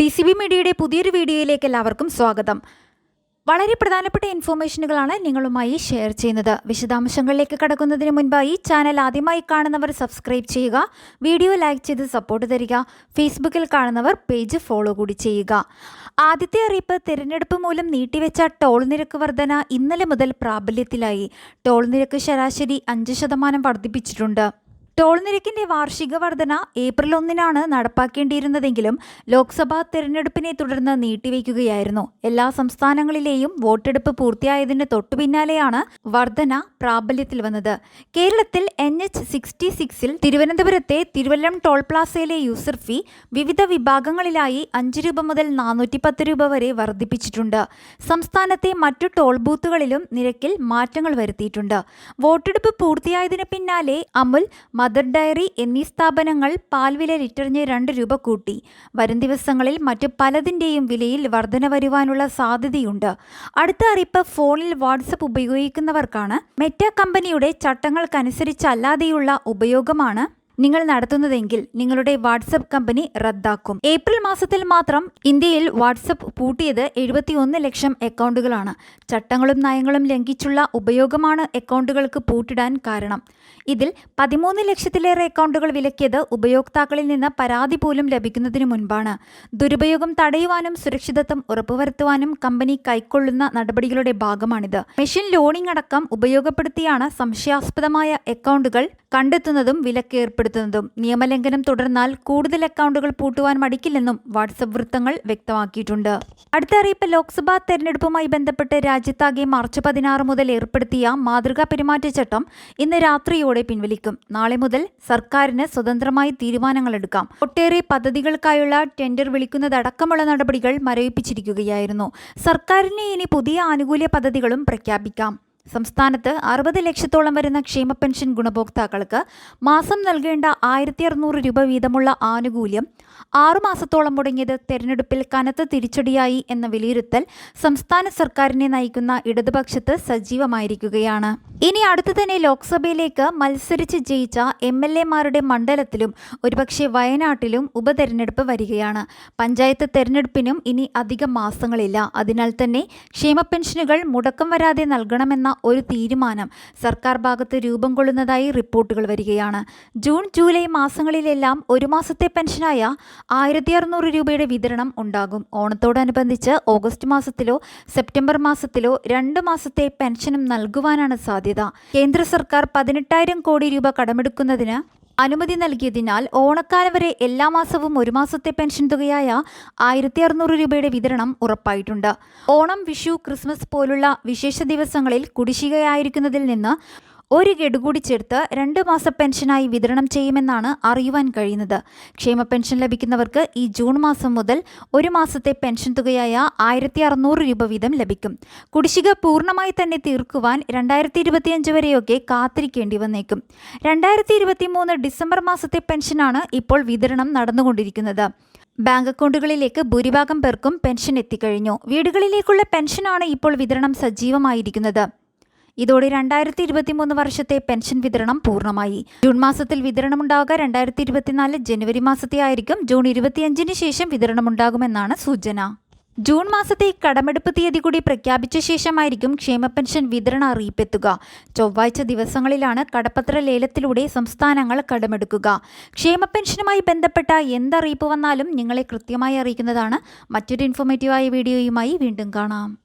D C B മീഡിയയുടെ പുതിയൊരു വീഡിയോയിലേക്ക് എല്ലാവർക്കും സ്വാഗതം. വളരെ പ്രധാനപ്പെട്ട ഇൻഫോർമേഷനുകളാണ് നിങ്ങളുമായി ഷെയർ ചെയ്യുന്നത്. വിശദാംശങ്ങളിലേക്ക് കടക്കുന്നതിന് മുൻപായി ചാനൽ ആദ്യമായി കാണുന്നവർ സബ്സ്ക്രൈബ് ചെയ്യുക. വീഡിയോ ലൈക്ക് ചെയ്ത് സപ്പോർട്ട് തരിക. ഫേസ്ബുക്കിൽ കാണുന്നവർ പേജ് ഫോളോ കൂടി ചെയ്യുക. ആദ്യത്തെ അറിയിപ്പ് തിരഞ്ഞെടുപ്പ് മൂലം നീട്ടിവെച്ച ടോൾ നിരക്ക് വർധന ഇന്നലെ മുതൽ പ്രാബല്യത്തിലായി. ടോൾ നിരക്ക് ശരാശരി അഞ്ച് ശതമാനം വർദ്ധിപ്പിച്ചിട്ടുണ്ട്. ടോൾ നിരക്കിന്റെ വാർഷിക വർധന ഏപ്രിൽ ഒന്നിനാണ് നടപ്പാക്കേണ്ടിയിരുന്നതെങ്കിലും ലോക്സഭാ തെരഞ്ഞെടുപ്പിനെ തുടർന്ന് നീട്ടിവെക്കുകയായിരുന്നു. എല്ലാ സംസ്ഥാനങ്ങളിലെയും വോട്ടെടുപ്പ് പൂർത്തിയായതിന് തൊട്ടുപിന്നാലെയാണ് വർധന പ്രാബല്യത്തിൽ വന്നത്. കേരളത്തിൽ എൻ എച്ച് സിക്സ്റ്റി സിക്സിൽ തിരുവനന്തപുരത്തെ തിരുവല്ലം ടോൾ പ്ലാസയിലെ യൂസർ ഫീ വിവിധ വിഭാഗങ്ങളിലായി അഞ്ച് രൂപ മുതൽ നാനൂറ്റി പത്ത് രൂപ വരെ വർദ്ധിപ്പിച്ചിട്ടുണ്ട്. സംസ്ഥാനത്തെ മറ്റു ടോൾ ബൂത്തുകളിലും നിരക്കിൽ മാറ്റങ്ങൾ വരുത്തിയിട്ടുണ്ട്. വോട്ടെടുപ്പ് പൂർത്തിയായതിനു പിന്നാലെ അമുൽ മദർ ഡയറി എന്നീ സ്ഥാപനങ്ങൾ പാൽവില ലിറ്ററിന് രണ്ട് രൂപ കൂട്ടി. വരും ദിവസങ്ങളിൽ മറ്റു പലതിന്റെയും വിലയിൽ വർധന വരുവാനുള്ള സാധ്യതയുണ്ട്. അടുത്ത അറിയിപ്പ് ഫോണിൽ വാട്സപ്പ് ഉപയോഗിക്കുന്നവർക്കാണ്. മെറ്റ കമ്പനിയുടെ ചട്ടങ്ങൾക്കനുസരിച്ചല്ലാതെയുള്ള ഉപയോഗമാണ് നിങ്ങൾ നടത്തുന്നതെങ്കിൽ നിങ്ങളുടെ വാട്സപ്പ് കമ്പനി റദ്ദാക്കും. ഏപ്രിൽ മാസത്തിൽ മാത്രം ഇന്ത്യയിൽ വാട്സപ്പ് പൂട്ടിയത് എഴുപത്തിയൊന്ന് ലക്ഷം അക്കൗണ്ടുകളാണ്. ചട്ടങ്ങളും നയങ്ങളും ലംഘിച്ചുള്ള ഉപയോഗമാണ് അക്കൗണ്ടുകൾക്ക് പൂട്ടിടാൻ കാരണം. ഇതിൽ പതിമൂന്ന് ലക്ഷത്തിലേറെ അക്കൗണ്ടുകൾ വിലക്കിയത് ഉപയോക്താക്കളിൽ നിന്ന് പരാതി പോലും ലഭിക്കുന്നതിന് മുൻപാണ്. ദുരുപയോഗം തടയുവാനും സുരക്ഷിതത്വം ഉറപ്പുവരുത്തുവാനും കമ്പനി കൈക്കൊള്ളുന്ന നടപടികളുടെ ഭാഗമാണിത്. മെഷീൻ ലോണിംഗ് അടക്കം ഉപയോഗപ്പെടുത്തിയാണ് സംശയാസ്പദമായ അക്കൗണ്ടുകൾ കണ്ടെത്തുന്നതും വിലക്കേർപ്പെടുത്തുന്നതും. നിയമലംഘനം തുടർന്നാൽ കൂടുതൽ അക്കൗണ്ടുകൾ പൂട്ടുവാൻ മടിക്കില്ലെന്നും വാട്സപ്പ് വൃത്തങ്ങൾ വ്യക്തമാക്കിയിട്ടുണ്ട്. അടുത്ത അറിയിപ്പ് ലോക്സഭാ തെരഞ്ഞെടുപ്പുമായി ബന്ധപ്പെട്ട് രാജ്യത്താകെ മാർച്ച് പതിനാറ് മുതൽ ഏർപ്പെടുത്തിയ മാതൃകാ പെരുമാറ്റച്ചട്ടം ഇന്ന് രാത്രിയോടെ പിൻവലിക്കും. നാളെ മുതൽ സർക്കാരിന് സ്വതന്ത്രമായി തീരുമാനങ്ങൾ എടുക്കാം. ഒട്ടേറെ പദ്ധതികൾക്കായുള്ള ടെൻഡർ വിളിക്കുന്നതടക്കമുള്ള നടപടികൾ മരവിപ്പിച്ചിരിക്കുകയായിരുന്നു. സർക്കാരിന് ഇനി പുതിയ ആനുകൂല്യ പദ്ധതികളും പ്രഖ്യാപിക്കാം. സംസ്ഥാനത്ത് അറുപത് ലക്ഷത്തോളം വരുന്ന ക്ഷേമ പെൻഷൻ ഗുണഭോക്താക്കൾക്ക് മാസം നൽകേണ്ട ആയിരത്തി അറുന്നൂറ് രൂപ വീതമുള്ള ആനുകൂല്യം ആറുമാസത്തോളം മുടങ്ങിയത് തെരഞ്ഞെടുപ്പിൽ കനത്ത തിരിച്ചടിയായി എന്ന വിലയിരുത്തൽ സംസ്ഥാന സർക്കാരിനെ നയിക്കുന്ന ഇടതുപക്ഷത്ത് സജീവമായിരിക്കുകയാണ്. ഇനി അടുത്തു തന്നെ ലോക്സഭയിലേക്ക് മത്സരിച്ച് ജയിച്ച എം എൽ എമാരുടെ മണ്ഡലത്തിലും ഒരുപക്ഷെ വയനാട്ടിലും ഉപതെരഞ്ഞെടുപ്പ് വരികയാണ്. പഞ്ചായത്ത് തെരഞ്ഞെടുപ്പിനും ഇനി അധികം മാസങ്ങളില്ല. അതിനാൽ തന്നെ ക്ഷേമ പെൻഷനുകൾ മുടക്കം വരാതെ നൽകണമെന്ന ഒരു തീരുമാനം സർക്കാർ ഭാഗത്ത് രൂപം കൊള്ളുന്നതായി റിപ്പോർട്ടുകൾ വരികയാണ്. ജൂൺ ജൂലൈ മാസങ്ങളിലെല്ലാം ഒരു മാസത്തെ പെൻഷനായ ആയിരത്തി അറുന്നൂറ് രൂപയുടെ വിതരണം ഉണ്ടാകും. ഓണത്തോടനുബന്ധിച്ച് ഓഗസ്റ്റ് മാസത്തിലോ സെപ്റ്റംബർ മാസത്തിലോ രണ്ട് മാസത്തെ പെൻഷനും നൽകുവാനാണ് സാധ്യത. കേന്ദ്ര സർക്കാർ പതിനെട്ടായിരം കോടി രൂപ കടമെടുക്കുന്നതിന് അനുമതി നൽകിയതിനാൽ ഓണക്കാലം വരെ എല്ലാ മാസവും ഒരു മാസത്തെ പെൻഷൻ തുകയായ ആയിരത്തി അറുന്നൂറ് രൂപയുടെ വിതരണം ഉറപ്പായിട്ടുണ്ട്. ഓണം വിഷു ക്രിസ്മസ് പോലുള്ള വിശേഷ ദിവസങ്ങളിൽ കുടിശ്ശികയായിരിക്കുന്നതിൽ നിന്ന് ഒരു ഗഡു കൂടി ചേർത്ത് രണ്ട് മാസ പെൻഷനായി വിതരണം ചെയ്യുമെന്നാണ് അറിയുവാൻ കഴിയുന്നത്. ക്ഷേമ പെൻഷൻ ലഭിക്കുന്നവർക്ക് ഈ ജൂൺ മാസം മുതൽ ഒരു മാസത്തെ പെൻഷൻ തുകയായ ആയിരത്തി അറുന്നൂറ് രൂപ വീതം ലഭിക്കും. കുടിശ്ശിക പൂർണമായി തന്നെ തീർക്കുവാൻ രണ്ടായിരത്തി ഇരുപത്തിയഞ്ച് വരെയൊക്കെ കാത്തിരിക്കേണ്ടി വന്നേക്കും. രണ്ടായിരത്തി ഇരുപത്തി മൂന്ന് ഡിസംബർ മാസത്തെ പെൻഷനാണ് ഇപ്പോൾ വിതരണം നടന്നുകൊണ്ടിരിക്കുന്നത്. ബാങ്ക് അക്കൗണ്ടുകളിലേക്ക് ഭൂരിഭാഗം പേർക്കും പെൻഷൻ എത്തിക്കഴിഞ്ഞു. വീടുകളിലേക്കുള്ള പെൻഷനാണ് ഇപ്പോൾ വിതരണം സജീവമായിരിക്കുന്നത്. ഇതോടെ രണ്ടായിരത്തി ഇരുപത്തി മൂന്ന് വർഷത്തെ പെൻഷൻ വിതരണം പൂർണമായി. ജൂൺ മാസത്തിൽ വിതരണമുണ്ടാവുക രണ്ടായിരത്തി ഇരുപത്തിനാല് ജനുവരി മാസത്തെ ആയിരിക്കും. ജൂൺ ഇരുപത്തിയഞ്ചിന് ശേഷം വിതരണമുണ്ടാകുമെന്നാണ് സൂചന. ജൂൺ മാസത്തെ കടമെടുപ്പ് തീയതി കൂടി പ്രഖ്യാപിച്ച ശേഷമായിരിക്കും ക്ഷേമ പെൻഷൻ വിതരണ അറിയിപ്പെത്തുക. ചൊവ്വാഴ്ച ദിവസങ്ങളിലാണ് കടപ്പത്ര ലേലത്തിലൂടെ സംസ്ഥാനങ്ങൾ കടമെടുക്കുക. ക്ഷേമ പെൻഷനുമായി ബന്ധപ്പെട്ട എന്തറിയിപ്പ് വന്നാലും നിങ്ങളെ കൃത്യമായി അറിയിക്കുന്നതാണ്. മറ്റൊരു ഇൻഫോർമേറ്റീവായ വീഡിയോയുമായി വീണ്ടും കാണാം.